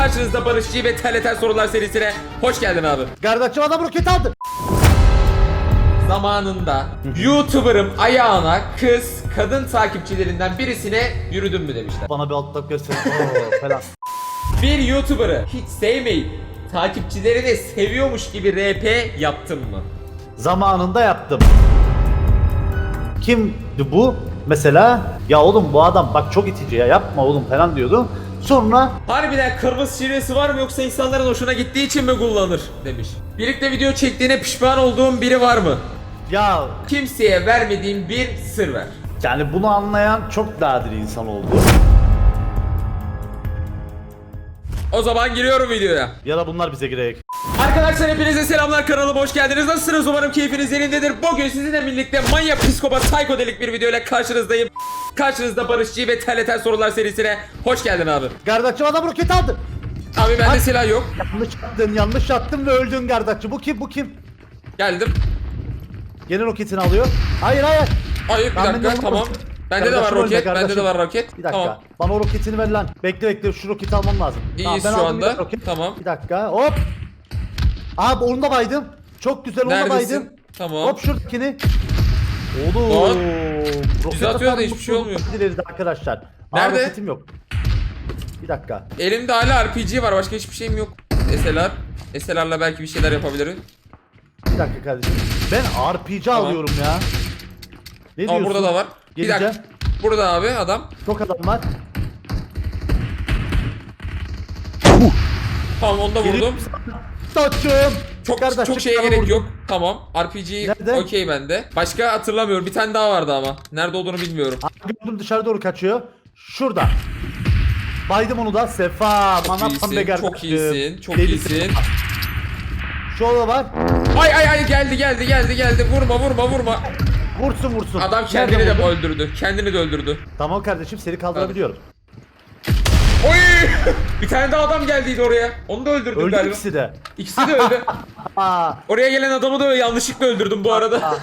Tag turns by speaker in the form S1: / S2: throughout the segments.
S1: karşınızda Barışçı ve Terleten Sorular serisine hoş geldin abi.
S2: Gardakçı adam roket aldı.
S1: Zamanında YouTuber'ım ayağına kız, kadın takipçilerinden birisine yürüdün mü demişler.
S2: Bana bir alt tak göster. Oo falan.
S1: Bir YouTuber'ı hiç sevmeyip takipçilerini seviyormuş gibi RP yaptın mı?
S2: Zamanında yaptım. Kimdi bu? Mesela ya oğlum bu adam bak çok itici ya yapma oğlum falan diyordum. Sonra
S1: Harbiden kırmızı şivesi var mı yoksa insanların hoşuna gittiği için mi kullanır demiş. Birlikte video çektiğine pişman olduğun biri var mı?
S2: ya
S1: Kimseye vermediğin bir sır ver.
S2: yani bunu anlayan çok nadir insan oldu.
S1: O zaman giriyorum videoya.
S2: Ya da bunlar bize girek.
S1: Arkadaşlar hepinize selamlar kanalıma hoş geldiniz. Nasılsınız umarım keyfiniz yerindedir. Bugün sizinle birlikte manyak psikopat psikodelik bir videoyla karşınızdayım. Karşınızda Barışçı ve Terleten Sorular serisine hoş geldin abi.
S2: Gardakçı adam roket aldı.
S1: Abi bende silah yok.
S2: Yanlış attın yanlış attın ve öldün gardakçı. Bu kim bu kim?
S1: Geldim.
S2: Yeni roketini alıyor. Hayır hayır.
S1: Hayır bir
S2: Ben
S1: dakika
S2: benden
S1: tamam. Bende de var
S2: Kardeşim
S1: roket. Bende de
S2: kardeşim.
S1: var roket.
S2: Bir dakika.
S1: Tamam.
S2: Bana o roketini ver lan. Bekle bekle şu roketi almam lazım.
S1: İyiyiz şu
S2: aldım
S1: anda.
S2: bir roket.
S1: Tamam.
S2: Bir dakika. Hop. Abi onu da baydım. Çok güzel onu da baydım.
S1: Tamam.
S2: Hop şuradakini. Oğlum.
S1: Bizi atıyor da hiçbir şey olmuyor.
S2: dileriz arkadaşlar. Aa,
S1: Nerede?
S2: roketim yok. Bir dakika.
S1: Elimde hala RPG var. Başka hiçbir şeyim yok. SLR. SLR'la belki bir şeyler yapabilirim.
S2: Bir dakika kardeşim. Ben RPG alıyorum ya. Ne
S1: Aa
S2: diyorsun?
S1: burada da var. Bir
S2: Geleceğim.
S1: dakika. Burada abi adam.
S2: Çok adam var.
S1: Tamam onu da vurdum.
S2: Saçım.
S1: Çok çok şeye gerek
S2: vurdum.
S1: yok. Tamam. RPG
S2: Nerede?
S1: okey bende. Başka hatırlamıyorum. Bir tane daha vardı ama. Nerede olduğunu bilmiyorum.
S2: Abi gördüm dışarı doğru kaçıyor. Şurada. Baydım onu da. Sefa.
S1: Çok
S2: Bana
S1: iyisin.
S2: pembe
S1: Çok
S2: kardeşim.
S1: iyisin. Çok
S2: Deli
S1: iyisin.
S2: Şu oda var.
S1: Ay ay ay geldi geldi geldi geldi. Vurma vurma vurma.
S2: Vursun vursun.
S1: Adam
S2: Nerede
S1: kendini de
S2: vurdun?
S1: öldürdü. Kendini de öldürdü.
S2: Tamam kardeşim seni kaldırabiliyorum.
S1: Oy! Bir tane daha adam geldiydi oraya. Onu da öldürdüm
S2: Öldü
S1: galiba.
S2: ikisi de.
S1: İkisi de öldü. Oraya gelen adamı da yanlışlıkla öldürdüm bu arada.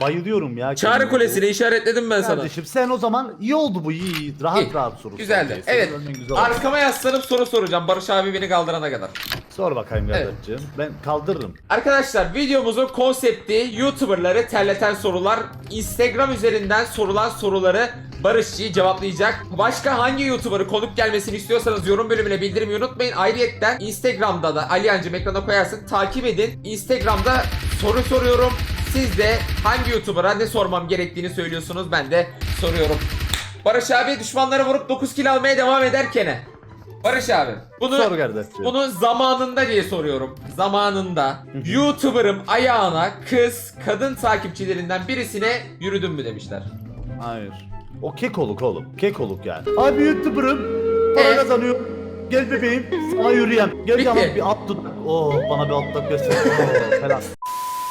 S2: bayılıyorum ya.
S1: Çağrı
S2: kendime.
S1: Kulesi'ni işaretledim ben sana.
S2: Kardeşim sen o zaman iyi oldu bu iyi. iyi. Rahat
S1: İyi.
S2: rahat soru.
S1: Güzeldi.
S2: sor. Senin
S1: Evet.
S2: güzel oldu.
S1: Arkama yaslanıp soru soracağım. Barış abi beni kaldırana kadar.
S2: Sor bakayım
S1: Evet.
S2: Ben kaldırırım.
S1: Arkadaşlar videomuzun konsepti YouTuber'ları terleten sorular. Instagram üzerinden sorulan soruları Barışçı cevaplayacak. Başka hangi YouTuber'ı konuk gelmesini istiyorsanız yorum bölümüne bildirmeyi unutmayın. Ayrıyetten Instagram'da da Aliyancım ekrana koyarsın. Takip edin. Instagram'da soru soruyorum. Siz de hangi YouTuber'a ne sormam gerektiğini söylüyorsunuz. Ben de soruyorum. Barış abi düşmanları vurup 9 kill almaya devam ederken. Barış abi bunu
S2: Sor kardeşim.
S1: bunu zamanında diye soruyorum. Zamanında YouTuber'ım ayağına kız, kadın takipçilerinden birisine yürüdün mü demişler.
S2: Hayır. O kekoluk oğlum. Kekoluk yani. Abi YouTuber'ım. Para
S1: Ee?
S2: kazanıyor. Gel bebeğim. Sana yürüyem. Gel
S1: Bitti.
S2: canım bir at tut. Oo bana bir at tak göster. Oo falan.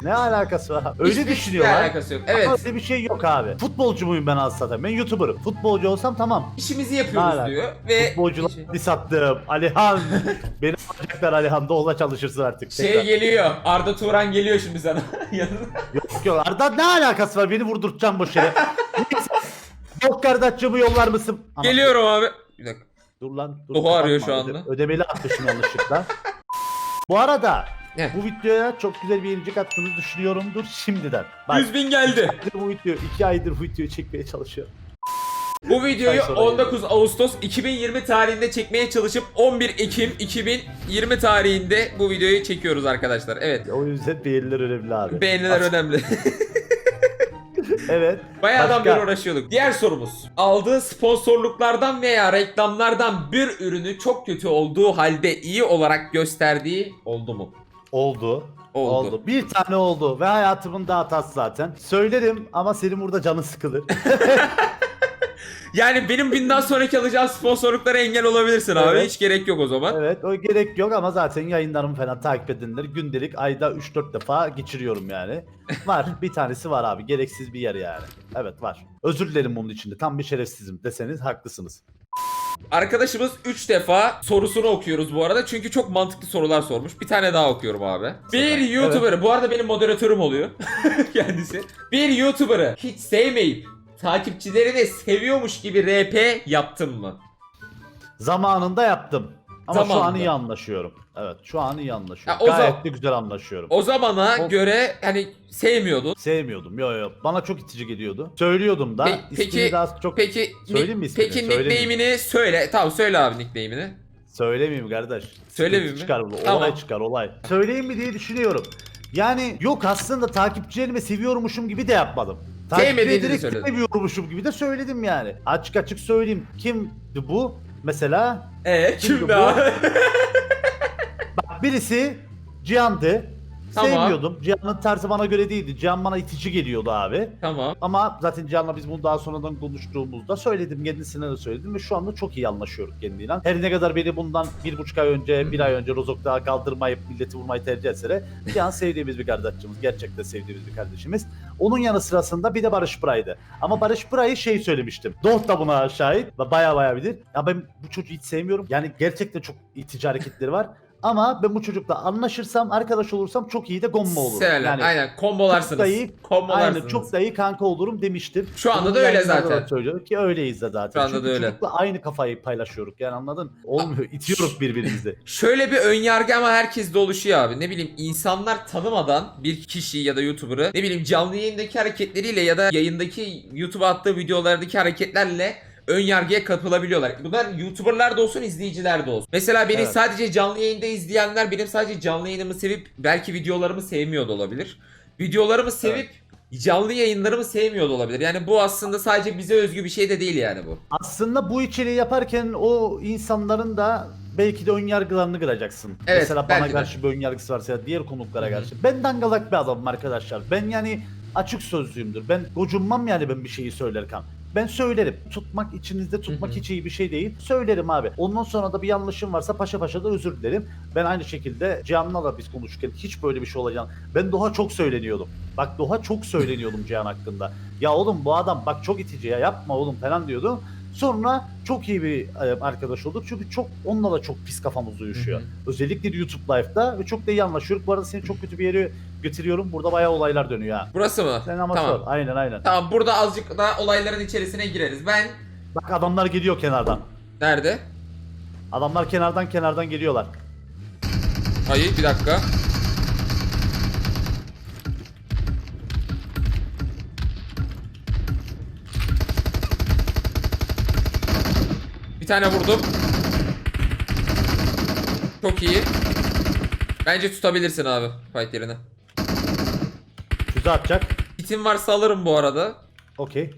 S2: Ne alakası var? Öyle
S1: Hiçbir-
S2: düşünüyorlar.
S1: alakası yok. Evet.
S2: Ama öyle bir şey yok abi. Futbolcu muyum ben aslında? Ben YouTuber'ım. Futbolcu olsam tamam.
S1: İşimizi yapıyoruz diyor ve
S2: Futbolcular dis attım. Alihan. Beni alacaklar Alihan. Doğula çalışırsın artık.
S1: şey
S2: tekrar.
S1: geliyor. Arda Turan geliyor şimdi sana. Yanına.
S2: Yok yok Arda ne alakası var? Beni vurdurtacağım boş yere. Yok kardeşçimi yollar mısın? Ana,
S1: Geliyorum abi. Bir dakika.
S2: Dur lan. Dur,
S1: Doğa arıyor şu anda.
S2: ödemeli atmışım yanlışlıkla. Bu arada
S1: Ne?
S2: bu videoya çok güzel bir yenilik attığınızı düşünüyorumdur şimdiden. Bak
S1: 100 bin geldi.
S2: bu video, iki aydır bu videoyu çekmeye çalışıyorum.
S1: Bu videoyu
S2: Ay, sonra
S1: 19 Ağustos 2020 tarihinde çekmeye çalışıp 11 Ekim 2020 tarihinde bu videoyu çekiyoruz arkadaşlar. Evet.
S2: O yüzden beğeniler önemli abi.
S1: Beğeniler önemli.
S2: Evet.
S1: Bayağıdan beri uğraşıyorduk. Diğer sorumuz. Aldığı sponsorluklardan veya reklamlardan bir ürünü çok kötü olduğu halde iyi olarak gösterdiği oldu mu?
S2: Oldu.
S1: Oldu.
S2: Bir tane oldu ve hayatımın da hatası zaten. Söylerim ama senin burada canın sıkılır.
S1: Yani benim binden sonraki alacağım sponsorluklara engel olabilirsin abi.
S2: Evet.
S1: Hiç gerek yok o zaman.
S2: evet o gerek yok ama zaten yayınlarımı falan takip edenler gündelik ayda 3-4 defa geçiriyorum yani. Var bir tanesi var abi gereksiz bir yer yani. Evet var. Özür dilerim bunun içinde tam bir şerefsizim deseniz haklısınız.
S1: Arkadaşımız 3 defa sorusunu okuyoruz bu arada. Çünkü çok mantıklı sorular sormuş. Bir tane daha okuyorum abi. Bir YouTuber'ı, bu arada benim moderatörüm oluyor kendisi. Bir YouTuber'ı hiç sevmeyip takipçilerini seviyormuş gibi RP yaptın mı?
S2: Zamanında yaptım. Ama şu an
S1: Zamanında.
S2: iyi anlaşıyorum. Evet şu an iyi anlaşıyorum.
S1: Ya o
S2: Gayet de güzel anlaşıyorum.
S1: O zamana
S2: O-
S1: göre hani sevmiyordun.
S2: Sevmiyordum. Yo yo. Bana çok itici geliyordu. Söylüyordum da.
S1: Pe- peki-
S2: daha çok
S1: Peki
S2: Söyleyeyim mi ismini?
S1: Peki nickname'ini söyle. Tamam söyle abi nickname'ini.
S2: Söylemeyeyim kardeş.
S1: Söylemeyeyim mi?
S2: Çıkar.
S1: Tamam.
S2: Olay çıkar olay. Söyleyeyim mi diye düşünüyorum. Yani yok aslında takipçilerimi seviyormuşum gibi de yapmadım.
S1: Sevmediğini
S2: Takipçileri
S1: söyledin.
S2: seviyormuşum gibi de söyledim yani. Açık açık söyleyeyim. Kimdi bu? Mesela
S1: Eee
S2: Kimdi
S1: kim
S2: bu?
S1: daha?
S2: bak birisi Cihan'dı.
S1: Tamam.
S2: Sevmiyordum. Cihan'ın tarzı bana göre değildi. Cihan bana itici geliyordu abi.
S1: tamam.
S2: Ama zaten Cihan'la biz bunu daha sonradan konuştuğumuzda söyledim. Kendisine de söyledim ve şu anda çok iyi anlaşıyoruz kendiyle. Her ne kadar beni bundan bir buçuk ay önce, bir ay önce Rozok'ta kaldırmayıp milleti vurmayı tercih etse de Cihan sevdiğimiz bir kardeşimiz. Gerçekten sevdiğimiz bir kardeşimiz. Onun yanı sırasında bir de Barış Pıray'dı. Ama Barış Pıray'ı şey söylemiştim. Doh da buna şahit. ve Baya baya bilir. Ya ben bu çocuğu hiç sevmiyorum. Yani gerçekten çok itici hareketleri var. Ama ben bu çocukla anlaşırsam, arkadaş olursam çok iyi de gomma olurum.
S1: Severler.
S2: Yani
S1: Aynen kombolarsınız.
S2: çok da iyi-
S1: Kombolarsınız.
S2: Aynen çok da iyi kanka olurum demiştim.
S1: Şu anda
S2: Bunu
S1: da öyle zaten.
S2: Söylüyorum ki öyleyiz de zaten.
S1: Şu anda
S2: Çünkü
S1: da öyle.
S2: çocukla aynı kafayı paylaşıyoruz yani anladın? Olmuyor. itiyoruz birbirimizi.
S1: Şöyle bir ön yargı ama herkeste oluşuyor abi. Ne bileyim insanlar tanımadan bir kişiyi ya da YouTuber'ı ne bileyim canlı yayındaki hareketleriyle ya da yayındaki YouTube'a attığı videolardaki hareketlerle ön yargıya kapılabiliyorlar. Bunlar YouTuber'lar da olsun, izleyiciler de olsun. Mesela beni
S2: Evet.
S1: sadece canlı yayında izleyenler benim sadece canlı yayınımı sevip belki videolarımı sevmiyor da olabilir. Videolarımı sevip canlı yayınlarımı sevmiyor da olabilir. Yani bu aslında sadece bize özgü bir şey de değil yani bu.
S2: Aslında bu içeriği yaparken o insanların da belki de ön yargılarını kıracaksın.
S1: Evet,
S2: Mesela bana
S1: de.
S2: karşı bir ön yargısı varsa ya diğer konuklara karşı. Ben dangalak bir adamım arkadaşlar. Ben yani açık sözlüyümdür. Ben gocunmam yani ben bir şeyi söylerken. Ben söylerim. Tutmak içinizde tutmak hiç iyi bir şey değil. Söylerim abi. Ondan sonra da bir yanlışım varsa paşa paşa da özür dilerim. Ben aynı şekilde Cihan'la da biz konuşurken hiç böyle bir şey olacağını. Ben Doğa çok söyleniyordum. Bak Doğa çok söyleniyordum Cihan hakkında. Ya oğlum bu adam bak çok itici ya yapma oğlum falan diyordu. Sonra çok iyi bir e, arkadaş olduk. Çünkü çok onunla da çok pis kafamız uyuşuyor.
S1: Hı
S2: Özellikle YouTube Live'da ve çok da iyi anlaşıyoruz. Bu arada seni çok kötü bir yere götürüyorum. Burada bayağı olaylar dönüyor ha.
S1: Burası mı?
S2: Sen ama
S1: tamam.
S2: Aynen aynen.
S1: Tamam burada azıcık daha olayların içerisine gireriz. Ben
S2: Bak adamlar geliyor kenardan.
S1: nerede?
S2: Adamlar kenardan kenardan geliyorlar.
S1: Hayır bir dakika. Bir tane vurdum. Çok iyi. Bence tutabilirsin abi fight yerine.
S2: Füze atacak.
S1: Kitin varsa alırım bu arada.
S2: Okey.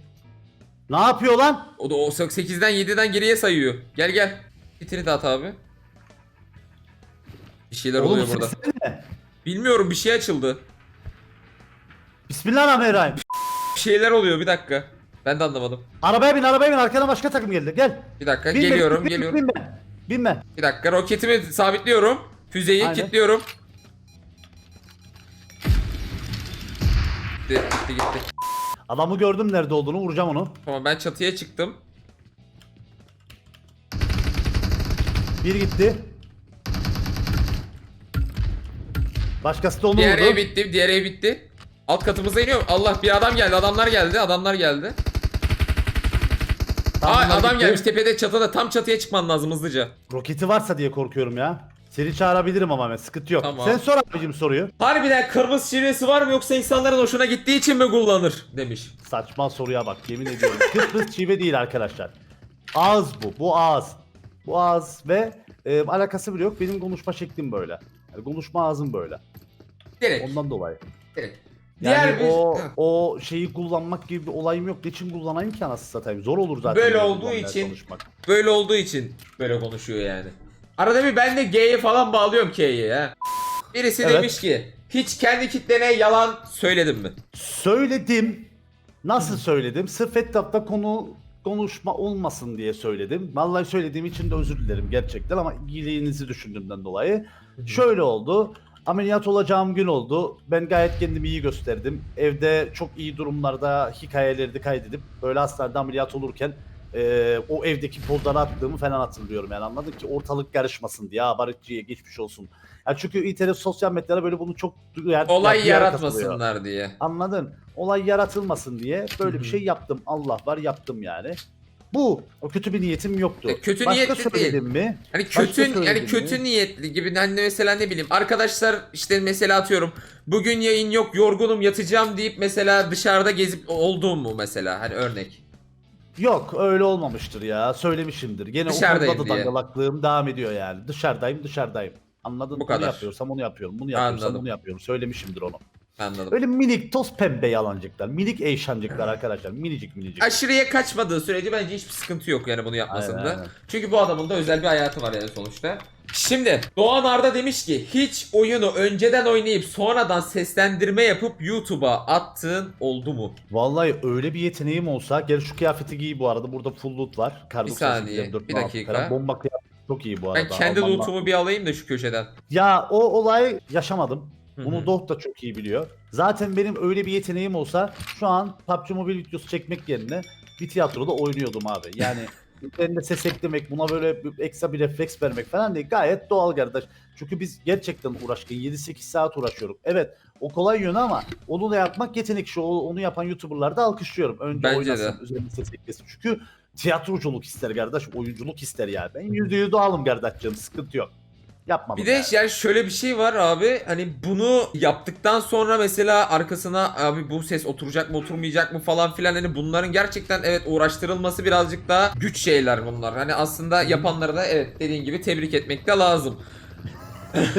S2: Ne yapıyor lan?
S1: O da o 8'den 7'den geriye sayıyor. Gel gel. Kitini de at abi. Bir şeyler
S2: Oğlum
S1: oluyor
S2: bu
S1: burada.
S2: ne?
S1: Bilmiyorum bir şey açıldı.
S2: Bismillahirrahmanirrahim.
S1: Bir şeyler oluyor bir dakika. Ben de anlamadım.
S2: Arabaya bin arabaya bin arkana başka takım geldi. Gel.
S1: Bir dakika
S2: Binme,
S1: geliyorum
S2: binme,
S1: geliyorum.
S2: Binme. Binme.
S1: Bir dakika roketimi sabitliyorum. Füzeyi
S2: Aynen.
S1: kilitliyorum. Gitti gitti gitti.
S2: Adamı gördüm nerede olduğunu vuracağım onu.
S1: Tamam ben çatıya çıktım.
S2: Bir gitti. Başkası da onu
S1: Diğer
S2: vurdu.
S1: ev bitti diğer ev bitti. Alt katımıza iniyorum. Allah bir adam geldi adamlar geldi adamlar geldi. Aa adam
S2: gitti.
S1: gelmiş tepede çatıda tam çatıya çıkman lazım hızlıca.
S2: Roketi varsa diye korkuyorum ya. Seni çağırabilirim ama ben sıkıntı yok.
S1: Tamam.
S2: Sen sor abicim soruyu.
S1: Harbiden kırmızı çivresi var mı yoksa insanların hoşuna gittiği için mi kullanır demiş.
S2: Saçma soruya bak yemin ediyorum. Kıbrıs çive değil arkadaşlar. Ağız bu. Bu ağız. Bu ağız ve e, alakası bile yok. Benim konuşma şeklim böyle. Yani konuşma ağzım böyle.
S1: Direkt.
S2: Ondan dolayı.
S1: direkt.
S2: Yani
S1: Diğer bir...
S2: o o şeyi kullanmak gibi bir olayım yok. Niçin kullanayım ki anasını satayım? Zor olur zaten.
S1: Böyle
S2: böyle
S1: olduğu
S2: kullanmaya
S1: için-
S2: çalışmak.
S1: Böyle olduğu için böyle konuşuyor yani. Arada bir ben de G'ye falan bağlıyorum K'ye ya. Birisi
S2: Evet.
S1: demiş ki hiç kendi kitlene yalan söyledin mi?
S2: Söyledim. Nasıl söyledim? Sırf etrafta konu konuşma olmasın diye söyledim. Vallahi söylediğim için de özür dilerim gerçekten ama iyiliğinizi düşündüğümden dolayı. Şöyle oldu. Ameliyat olacağım gün oldu. Ben gayet kendimi iyi gösterdim. Evde çok iyi durumlarda hikayeleri kaydedip böyle hastanede ameliyat olurken e, o evdeki pozları attığımı falan hatırlıyorum yani anladın ki ortalık karışmasın diye. Ya Barışçı'ya geçmiş olsun. Ya çünkü internet sosyal medyada böyle bunu çok duyar,
S1: Olay
S2: atılıyor.
S1: yaratmasınlar diye.
S2: Anladın? Olay yaratılmasın diye böyle bir şey yaptım. Allah var yaptım yani. Bu. O kötü bir niyetim yoktu.
S1: E, kötü
S2: Başka
S1: niyetli
S2: söyledim mi?
S1: Hani
S2: Başka
S1: kötü yani kötü
S2: mi?
S1: niyetli gibi hani mesela ne bileyim arkadaşlar işte mesela atıyorum bugün yayın yok yorgunum yatacağım deyip mesela dışarıda gezip olduğum mu mesela hani örnek.
S2: Yok öyle olmamıştır ya. Söylemişimdir. Gene
S1: Dışarıdayım
S2: konuda da
S1: diye.
S2: dangalaklığım devam ediyor yani. Dışarıdayım dışarıdayım. Anladın
S1: Bu
S2: Bunu
S1: kadar.
S2: yapıyorsam onu yapıyorum. Bunu yapıyorsam
S1: Anladım.
S2: bunu yapıyorum. Söylemişimdir onu.
S1: Anladım.
S2: Öyle minik toz pembe yalancıklar. Minik eğşancıklar arkadaşlar. Minicik minicik.
S1: Aşırıya kaçmadığı sürece bence hiçbir sıkıntı yok yani bunu yapmasında.
S2: Aynen, aynen.
S1: Çünkü bu adamın da özel bir hayatı var yani sonuçta. Şimdi Doğan Arda demiş ki hiç oyunu önceden oynayıp sonradan seslendirme yapıp YouTube'a attığın oldu mu?
S2: Vallahi öyle bir yeteneğim olsa gel şu kıyafeti giy bu arada burada full loot var. Kar
S1: Bir
S2: 98,
S1: saniye,
S2: M4,
S1: bir
S2: M6
S1: dakika.
S2: falan. Bomba kıyafeti çok iyi bu arada.
S1: Ben kendi
S2: Almanlar-
S1: lootumu bir alayım da şu köşeden.
S2: Ya o olayı yaşamadım. Bunu
S1: hı.
S2: Doh da çok iyi biliyor. Zaten benim öyle bir yeteneğim olsa şu an PUBG Mobile videosu çekmek yerine bir tiyatroda oynuyordum abi. Yani üzerinde ses eklemek, buna böyle bir- ekstra bir refleks vermek falan değil. Gayet doğal kardeş. Çünkü biz gerçekten uğraşkın. 7-8 saat uğraşıyoruz. Evet o kolay yönü ama onu da yapmak yetenek işi. Onu yapan YouTuber'ları da alkışlıyorum. Önce
S1: Bence
S2: oynasın, üzerinde ses eklesin. Çünkü tiyatroculuk ister kardeş, oyunculuk ister yani. Ben yüzde yüz doğalım kardeşciğim, sıkıntı yok. Yapmadım
S1: Bir de
S2: yani.
S1: yani şöyle bir şey var abi hani bunu yaptıktan sonra mesela arkasına abi bu ses oturacak mı oturmayacak mı falan filan hani bunların gerçekten evet uğraştırılması birazcık daha güç şeyler bunlar. Hani aslında yapanları da evet dediğin gibi tebrik etmek de lazım.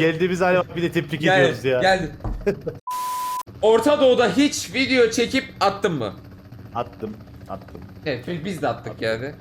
S2: Geldiğimiz hale bak bir de tebrik
S1: Gel,
S2: ediyoruz ya.
S1: Geldin. Orta Doğu'da hiç video çekip attın mı?
S2: Attım, attım.
S1: Evet biz de attık yani.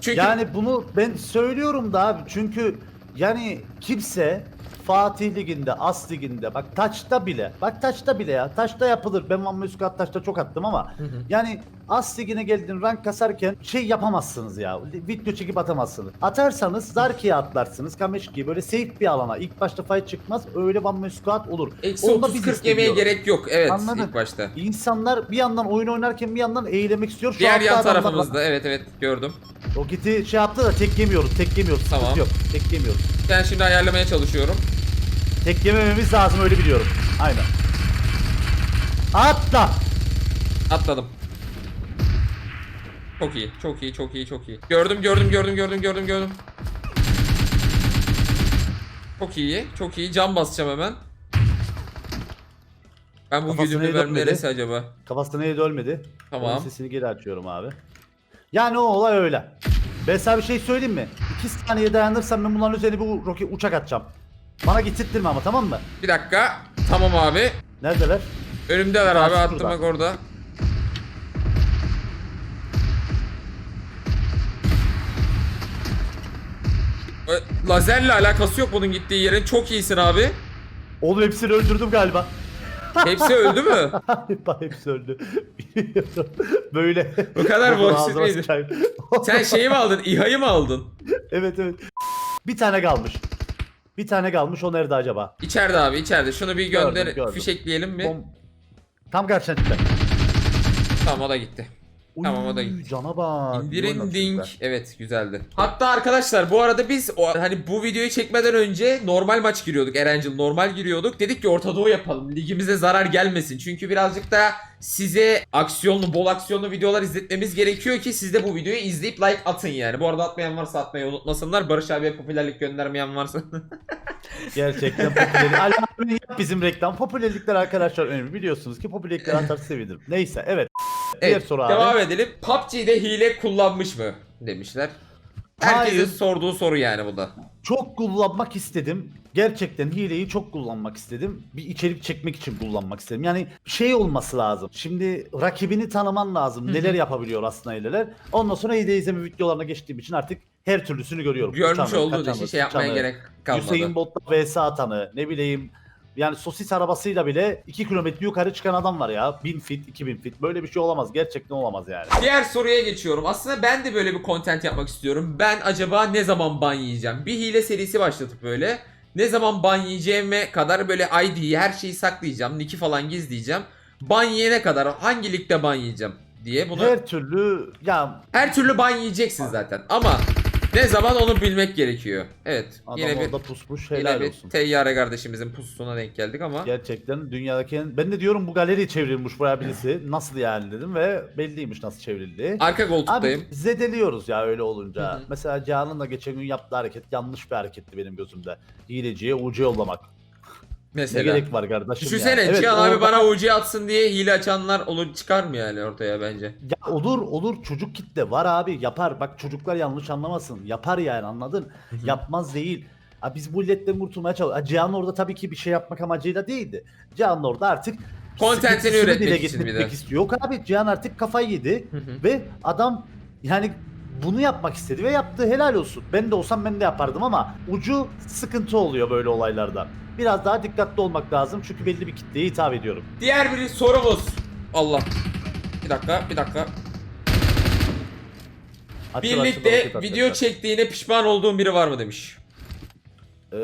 S1: Çünkü
S2: Yani bunu ben söylüyorum da abi çünkü yani kimse Fatih Ligi'nde, As Ligi'nde bak taçta bile, bak taçta bile ya, taçta yapılır. Ben Van Muscat taçta çok attım ama
S1: Hı hı.
S2: yani As Ligi'ne geldin rank kasarken şey yapamazsınız ya. Video çekip atamazsınız. Atarsanız Zarki'ye atlarsınız, Kameşki'ye böyle safe bir alana. İlk başta fight çıkmaz öyle Van Muscat olur.
S1: eksi
S2: Onu da biz
S1: 30-40 yemeye gerek yok evet
S2: Anladın?
S1: ilk başta.
S2: İnsanlar bir yandan oyun oynarken bir yandan eğlemek istiyor. Şu
S1: Diğer yan
S2: adamlar
S1: tarafımızda evet evet gördüm.
S2: O kiti şey yaptı da tek yemiyoruz, tek yemiyoruz. Sıkıntı
S1: Tamam.
S2: yok, tek yemiyoruz.
S1: Ben şimdi ayarlamaya çalışıyorum.
S2: Tek yemememiz lazım öyle biliyorum. Aynen. Atla.
S1: Atladım. Çok iyi, çok iyi, çok iyi, çok iyi. Gördüm, gördüm, gördüm, gördüm, gördüm, gördüm. Çok iyi, çok iyi. Cam basacağım hemen. Ben bu güdümlü
S2: ölmedi.
S1: neresi acaba?
S2: Kafasına neydi ölmedi.
S1: Tamam.
S2: Onun sesini geri açıyorum abi. Yani o olay öyle. Ben sana bir şey söyleyeyim mi? 2 saniye dayanırsam ben bunların üzerine bu roket uçak atacağım. Bana getirttirme ama tamam mı?
S1: Bir dakika. Tamam abi.
S2: Neredeler?
S1: Önümdeler abi.
S2: Karşı
S1: Attım
S2: şurada.
S1: bak orada. Lazerle alakası yok bunun gittiği yerin. Çok iyisin abi.
S2: Oğlum hepsini öldürdüm galiba.
S1: Hepsi öldü mü?
S2: Bak hepsi öldü. Böyle.
S1: O kadar mıydı?
S2: sıçayım.
S1: Sen şeyi mi aldın? İHA'yı mı aldın?
S2: evet evet. Bir tane kalmış. Bir tane kalmış o nerede acaba?
S1: İçeride abi içeride. Şunu bir gönder.
S2: Gördüm, gördüm.
S1: Fişekleyelim mi?
S2: Bom... Tam karşına çıktı.
S1: Tamam o da gitti. Tamam, o da gitti.
S2: Cana bak.
S1: İndirin
S2: süper.
S1: Evet güzeldi. Hatta arkadaşlar bu arada biz o, hani bu videoyu çekmeden önce normal maç giriyorduk. Erencil normal giriyorduk. Dedik ki Orta Doğu yapalım. Ligimize zarar gelmesin. Çünkü birazcık da size aksiyonlu, bol aksiyonlu videolar izletmemiz gerekiyor ki siz de bu videoyu izleyip like atın yani. Bu arada atmayan varsa atmayı unutmasınlar. Barış abiye popülerlik göndermeyen varsa.
S2: Gerçekten popülerlik. Yap bizim reklam. Popülerlikler arkadaşlar önemli. Biliyorsunuz ki popülerlikler atar sevinirim. Neyse evet. Diğer
S1: evet,
S2: soru abi.
S1: devam edelim. PUBG'de hile kullanmış mı? Demişler. Herkesin
S2: Hayır.
S1: sorduğu soru yani bu da.
S2: Çok kullanmak istedim. Gerçekten hileyi çok kullanmak istedim. Bir içerik çekmek için kullanmak istedim. Yani şey olması lazım. Şimdi rakibini tanıman lazım. Neler yapabiliyor aslında hileler. Ondan sonra hile izleme videolarına geçtiğim için artık her türlüsünü görüyorum.
S1: Görmüş
S2: Uçanı,
S1: olduğu
S2: kaçanı,
S1: için şey yapmaya gerek kalmadı.
S2: Hüseyin Bolt'la vs atanı ne bileyim yani sosis arabasıyla bile 2 kilometre yukarı çıkan adam var ya. 1000 fit, 2000 fit. Böyle bir şey olamaz. Gerçekten olamaz yani.
S1: Diğer soruya geçiyorum. Aslında ben de böyle bir content yapmak istiyorum. Ben acaba ne zaman ban yiyeceğim? Bir hile serisi başlatıp böyle. Ne zaman ban yiyeceğime kadar böyle ID'yi her şeyi saklayacağım. Nick'i falan gizleyeceğim. Ban yiyene kadar hangi ligde ban yiyeceğim diye bunu her,
S2: Her türlü ya
S1: türlü ban yiyeceksin zaten. Ama Ne zaman onu bilmek gerekiyor. Evet.
S2: Adam
S1: yine bir
S2: orada pusmuş
S1: yine
S2: helal
S1: bir
S2: olsun.
S1: teyyare kardeşimizin pususuna denk geldik ama.
S2: Gerçekten dünyadaki en... Ben de diyorum bu galeri çevrilmiş buraya birisi. Nasıl yani dedim ve belliymiş nasıl çevrildiği.
S1: Arka koltuktayım.
S2: Abi zedeliyoruz ya öyle olunca.
S1: Hı hı.
S2: Mesela Cihan'ın da geçen gün yaptığı hareket yanlış bir hareketti benim gözümde. Hileciye ucu yollamak. Ne
S1: mesela.
S2: gerek var kardeşim
S1: Düşünsene
S2: ya. Evet,
S1: Cihan abi
S2: orada-
S1: bana UC atsın diye hile açanlar olur çıkar mı yani ortaya bence?
S2: Ya olur olur çocuk kitle var abi yapar. Bak çocuklar yanlış anlamasın. Yapar yani anladın? Yapmaz değil. Ha, biz bu illetten kurtulmaya çalışıyoruz. Cihan orada tabii ki bir şey yapmak amacıyla değildi. Cihan orada artık
S1: Content'ini
S2: sıkıntısını
S1: üretmek
S2: dile
S1: için bir de.
S2: getirmek istiyor. Yok abi Cihan artık kafayı yedi.
S1: Hı hı.
S2: Ve adam yani bunu yapmak istedi ve yaptı helal olsun. Ben de olsam ben de yapardım ama ucu sıkıntı oluyor böyle olaylarda. Biraz daha dikkatli olmak lazım çünkü belli bir kitleye hitap ediyorum.
S1: Diğer bir sorumuz. Allah. Bir dakika, bir dakika.
S2: Açıl,
S1: Birlikte
S2: açıl, açıl,
S1: video
S2: açıl.
S1: çektiğine pişman olduğun biri var mı demiş.
S2: Eee,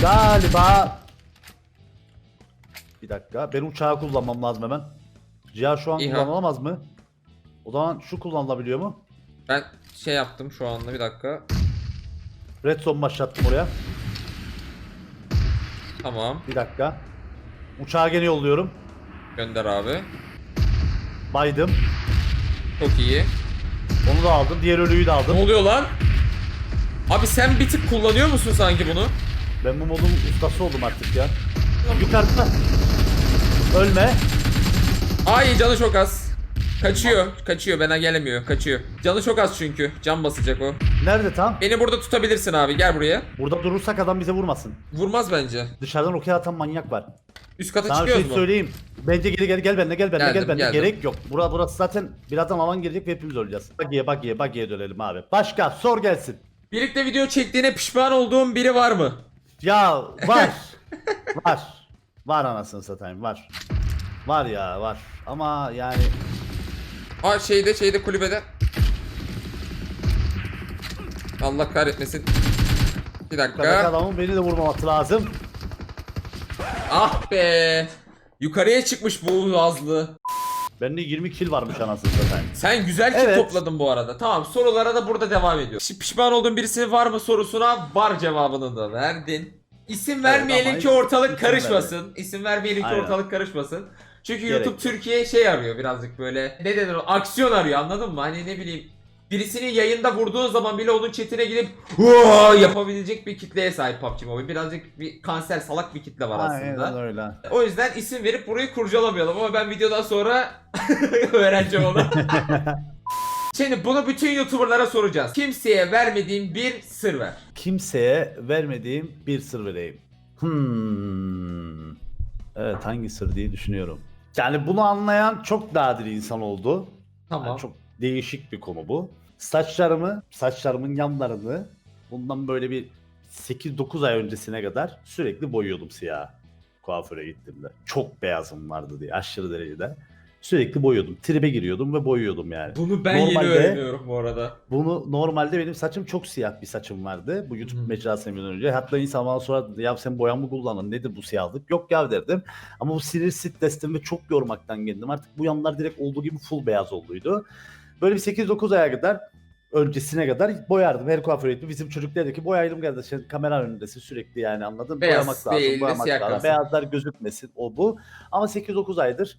S2: Galiba bir dakika ben uçağı kullanmam lazım hemen. Cihan şu an
S1: İHA.
S2: kullanılamaz mı? O zaman şu kullanılabiliyor mu?
S1: Ben şey yaptım şu anda bir dakika.
S2: Red zone başlattım oraya.
S1: Tamam.
S2: Bir dakika. Uçağı gene yolluyorum.
S1: Gönder abi.
S2: Baydım.
S1: Çok iyi.
S2: Onu da aldım. Diğer ölüyü de
S1: Ne
S2: aldım.
S1: oluyor lan? Abi sen bir tık kullanıyor musun sanki bunu?
S2: Ben bu modun ustası oldum artık ya. Yukarıda. Ölme.
S1: Ay canı çok az. Kaçıyor. Kaçıyor. Bana gelemiyor. Kaçıyor. Canı çok az çünkü. Can basacak o.
S2: Nerede tam?
S1: Beni burada tutabilirsin abi. Gel buraya.
S2: Burada durursak adam bize vurmasın.
S1: Vurmaz bence.
S2: Dışarıdan roket atan manyak var.
S1: Üst kata
S2: Sana
S1: çıkıyoruz
S2: şey
S1: mu?
S2: söyleyeyim. Bence geri gel gel benimle gel benimle
S1: Geldim,
S2: gel benimle.
S1: geldim.
S2: Gerek yok. Bura, burası zaten birazdan alan gelecek ve hepimiz öleceğiz. Bagiye bagiye bagiye dönelim abi. Başka sor gelsin.
S1: Birlikte video çektiğine pişman olduğun biri var mı?
S2: Ya var. var. Var anasını satayım var. Var ya var. Ama yani
S1: Aa şeyde şeyde kulübede. Allah kahretmesin. Bir
S2: Yukarıdaki
S1: dakika.
S2: adamın beni de vurmaması lazım.
S1: Ah be. Yukarıya çıkmış bu azlı.
S2: Bende 20 kill varmış anasını satayım.
S1: Sen güzel kill
S2: Evet.
S1: topladın bu arada. Tamam sorulara da burada devam ediyor. Şimdi pişman olduğun birisi var mı sorusuna var cevabını da verdin. İsim vermeyelim ki ortalık karışmasın. İsim vermeyelim ki
S2: Aynen.
S1: ortalık karışmasın. Çünkü
S2: Gerek
S1: YouTube
S2: yok.
S1: Türkiye şey arıyor birazcık böyle. Ne denir o? Aksiyon arıyor anladın mı? Hani ne bileyim. Birisinin yayında vurduğun zaman bile onun chatine gidip yapabilecek bir kitleye sahip PUBG Mobile. Birazcık bir kanser salak bir kitle var aslında.
S2: Aynen öyle.
S1: O yüzden isim verip burayı kurcalamayalım ama ben videodan sonra öğreneceğim onu. Şimdi bunu bütün YouTuber'lara soracağız. Kimseye vermediğin bir sır ver.
S2: Kimseye vermediğim bir sır vereyim. Hmm. Evet hangi sır diye düşünüyorum. Yani bunu anlayan çok nadir insan oldu.
S1: Tamam.
S2: Yani çok değişik bir konu bu. Saçlarımı, saçlarımın yanlarını bundan böyle bir 8-9 ay öncesine kadar sürekli boyuyordum siyah. Kuaföre gittiğimde. Çok beyazım vardı diye aşırı derecede. Sürekli boyuyordum. Tribe giriyordum ve boyuyordum yani.
S1: Bunu ben yeni
S2: Normalde-
S1: öğreniyorum bu arada.
S2: Bunu normalde benim saçım çok siyah bir saçım vardı. Bu YouTube
S1: Hı.
S2: mecrasından önce. Hatta insan bana sonra ya sen boya mı kullandın nedir bu siyahlık? Yok ya derdim. Ama bu sinir stresten ve çok yormaktan geldim. Artık bu yanlar direkt olduğu gibi full beyaz olduydu. Böyle bir 8-9 aya kadar öncesine kadar boyardım. Her kuaför etti. Bizim çocuk dedi ki boyayalım kardeşim kamera önündesin sürekli yani anladın mı?
S1: Beyaz
S2: Boyamak lazım,
S1: değil de
S2: boyamak
S1: siyah
S2: lazım.
S1: kalsın.
S2: Beyazlar gözükmesin o bu. Ama 8-9 aydır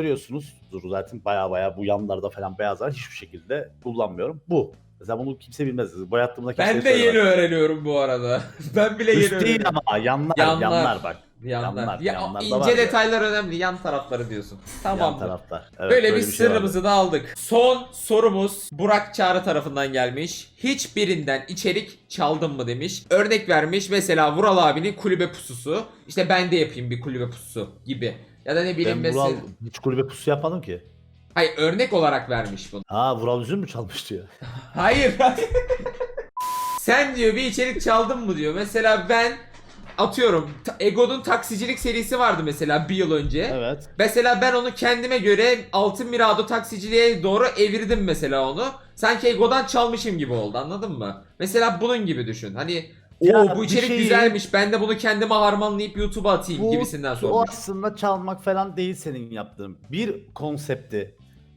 S2: görüyorsunuz zaten baya baya bu yanlarda falan beyazlar hiçbir şekilde kullanmıyorum. Bu. Mesela bunu kimse bilmez. Boyattığımda kimse
S1: Ben de yeni öğreniyorum bu arada. ben bile yeni
S2: Üst değil
S1: öğreniyorum.
S2: ama yanlar,
S1: Yanlar.
S2: yanlar, bak.
S1: Yanlar.
S2: Yanlar,
S1: ya,
S2: yanlar
S1: ince
S2: var ya.
S1: detaylar önemli. Yan tarafları diyorsun.
S2: Yan
S1: Tamam.
S2: taraftar. Evet,
S1: Böyle bir
S2: şey var.
S1: sırrımızı da aldık. Son sorumuz Burak Çağrı tarafından gelmiş. Hiçbirinden içerik çaldın mı demiş. Örnek vermiş mesela Vural abinin kulübe pususu. İşte ben de yapayım bir kulübe pususu gibi. Ya da ne bileyim
S2: Ben
S1: mesela.
S2: Vural hiç kulübe pusu yapmadım ki.
S1: Hayır örnek olarak vermiş bunu.
S2: Ha Vural Üzüm mü çalmış diyor.
S1: Hayır. Sen diyor bir içerik çaldın mı diyor. Mesela ben atıyorum ta- Ego'nun taksicilik serisi vardı mesela bir yıl önce.
S2: Evet.
S1: Mesela ben onu kendime göre Altın Mirado taksiciliğe doğru evirdim mesela onu. Sanki Ego'dan çalmışım gibi oldu anladın mı? Mesela bunun gibi düşün. Hani
S2: Ya
S1: o bu
S2: bir
S1: içerik
S2: şeyi-
S1: güzelmiş ben de bunu kendime harmanlayıp YouTube'a atayım
S2: Bu,
S1: gibisinden
S2: o
S1: sormuş.
S2: aslında çalmak falan değil senin yaptığın. Bir konsepti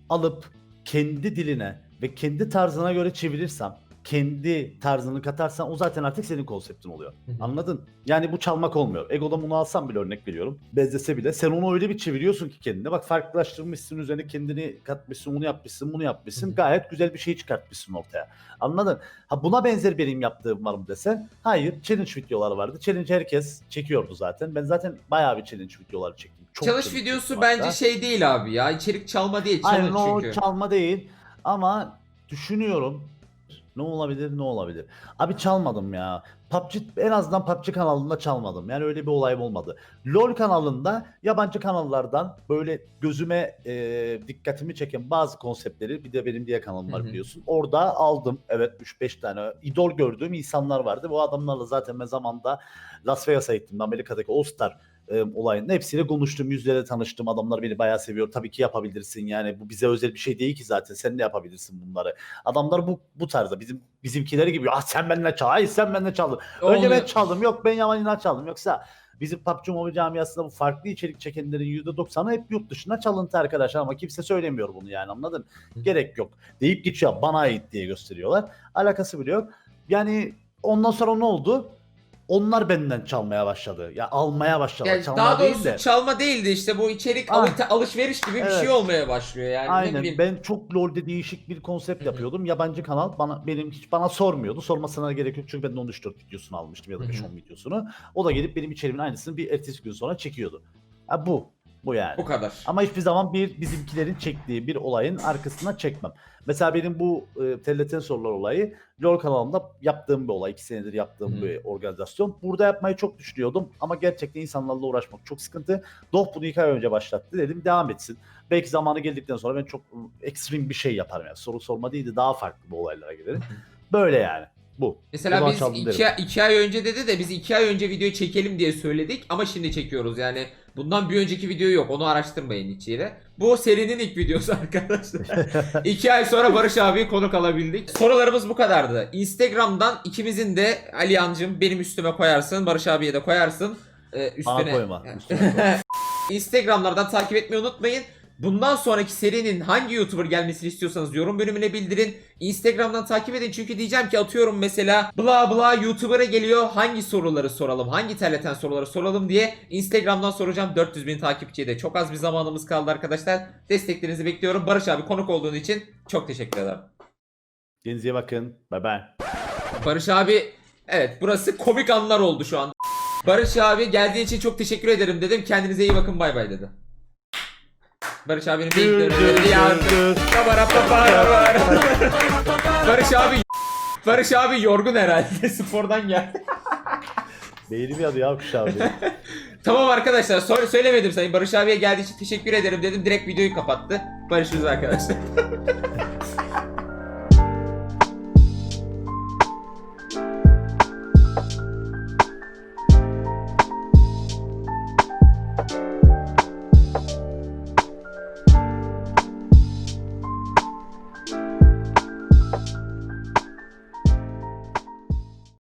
S2: alıp kendi diline ve kendi tarzına göre çevirirsem, kendi tarzını katarsan o zaten artık senin konseptin oluyor.
S1: Hı hı.
S2: Anladın? Yani bu çalmak olmuyor. Ego'dan bunu alsam bile örnek veriyorum. Benzese bile sen onu öyle bir çeviriyorsun ki kendine. Bak farklılaştırmışsın üzerine kendini katmışsın, onu yapmışsın, bunu yapmışsın.
S1: Hı hı.
S2: Gayet güzel bir şey çıkartmışsın ortaya. Anladın? Ha buna benzer benim yaptığım var mı desen? Hayır. Challenge videoları vardı. Challenge herkes çekiyordu zaten. Ben zaten bayağı bir challenge videoları çektim. Çok
S1: Çalış
S2: challenge
S1: videosu bence
S2: hatta.
S1: şey değil abi ya. İçerik çalma değil. Challenge
S2: Aynen o
S1: çünkü.
S2: çalma değil. Ama düşünüyorum. Ne olabilir ne olabilir. Abi çalmadım ya. PUBG en azından PUBG kanalında çalmadım. Yani öyle bir olayım olmadı. LoL kanalında yabancı kanallardan böyle gözüme e, dikkatimi çeken bazı konseptleri bir de benim diye kanalım var
S1: Hı hı.
S2: biliyorsun. Orada aldım. Evet 3-5 tane idol gördüğüm insanlar vardı. Bu adamlarla zaten ben zamanda Las Vegas'a gittim. Amerika'daki All Star e, olayının hepsiyle konuştum. Yüzlere tanıştım. Adamlar beni bayağı seviyor. Tabii ki yapabilirsin yani. Bu bize özel bir şey değil ki zaten. Sen de yapabilirsin bunları. Adamlar bu bu tarzda. Bizim bizimkileri gibi. Ah sen benimle çal. Ay sen benimle çaldın. Önce
S1: Onu-
S2: ben çaldım. Yok ben Yaman İnat çaldım. Yoksa bizim PUBG Mobile camiasında bu farklı içerik çekenlerin %90'ı hep yurt dışına çalıntı arkadaşlar ama kimse söylemiyor bunu yani anladın? Gerek yok. Deyip geçiyor bana ait diye gösteriyorlar. Alakası bile yok. Yani ondan sonra ne oldu? Onlar benden çalmaya başladı. Ya almaya başladılar.
S1: Yani
S2: Çalmaya
S1: daha
S2: değil
S1: doğrusu
S2: de.
S1: çalma değildi işte bu içerik
S2: Ah.
S1: alı- alışveriş gibi bir
S2: Evet.
S1: şey olmaya başlıyor yani ne
S2: Aynen.
S1: bileyim.
S2: Ben çok LoL'de değişik bir konsept yapıyordum. Yabancı kanal bana benim hiç bana sormuyordu. Sormasına gerek yok çünkü ben de 13-4 videosunu almıştım ya da
S1: Hı hı.
S2: 5-10 videosunu. O da gelip benim içeriğimin aynısını bir ertesi gün sonra çekiyordu. Ha bu. Bu yani.
S1: Bu kadar.
S2: Ama hiçbir zaman bir bizimkilerin çektiği bir olayın arkasına çekmem. Mesela benim bu e, Telleten Sorular olayı LoL kanalımda yaptığım bir olay. 2 senedir yaptığım
S1: hı.
S2: bir organizasyon. Burada yapmayı çok düşünüyordum ama gerçekten insanlarla uğraşmak çok sıkıntı. Doh bunu 2 ay önce başlattı. Dedim devam etsin. Belki zamanı geldikten sonra ben çok ım, ekstrem bir şey yaparım. Yani soru sorma değil de daha farklı bir olaylara giderim. Böyle yani. Bu.
S1: Mesela biz iki,
S2: derim.
S1: iki ay önce dedi de biz iki ay önce videoyu çekelim diye söyledik ama şimdi çekiyoruz yani. Bundan bir önceki video yok onu araştırmayın içeri. Bu serinin ilk videosu arkadaşlar. iki ay sonra Barış abiyi konuk alabildik. Sorularımız bu kadardı. Instagram'dan ikimizin de Aliyancım benim üstüme koyarsın Barış abiye de koyarsın. Ee, üstüne.
S2: Bana koyma. Üstüne koy.
S1: Instagram'lardan takip etmeyi unutmayın. Bundan sonraki serinin hangi YouTuber gelmesini istiyorsanız yorum bölümüne bildirin. Instagram'dan takip edin çünkü diyeceğim ki atıyorum mesela bla bla YouTuber'a geliyor hangi soruları soralım hangi terleten soruları soralım diye Instagram'dan soracağım 400 bin takipçiye de çok az bir zamanımız kaldı arkadaşlar. Desteklerinizi bekliyorum. Barış abi konuk olduğun için çok teşekkür ederim.
S2: Kendinize bakın. Bye bye.
S1: Barış abi evet burası komik anlar oldu şu an. Barış abi geldiği için çok teşekkür ederim dedim. Kendinize iyi bakın bay bay dedi. Barış abinin beyitleri yandı. Barış abi Barış abi yorgun herhalde spordan geldi.
S2: Beynim yadı ya kuş abi.
S1: tamam arkadaşlar sonra söylemedim sayın Barış abiye geldiği için teşekkür ederim dedim direkt videoyu kapattı. Barışırız arkadaşlar.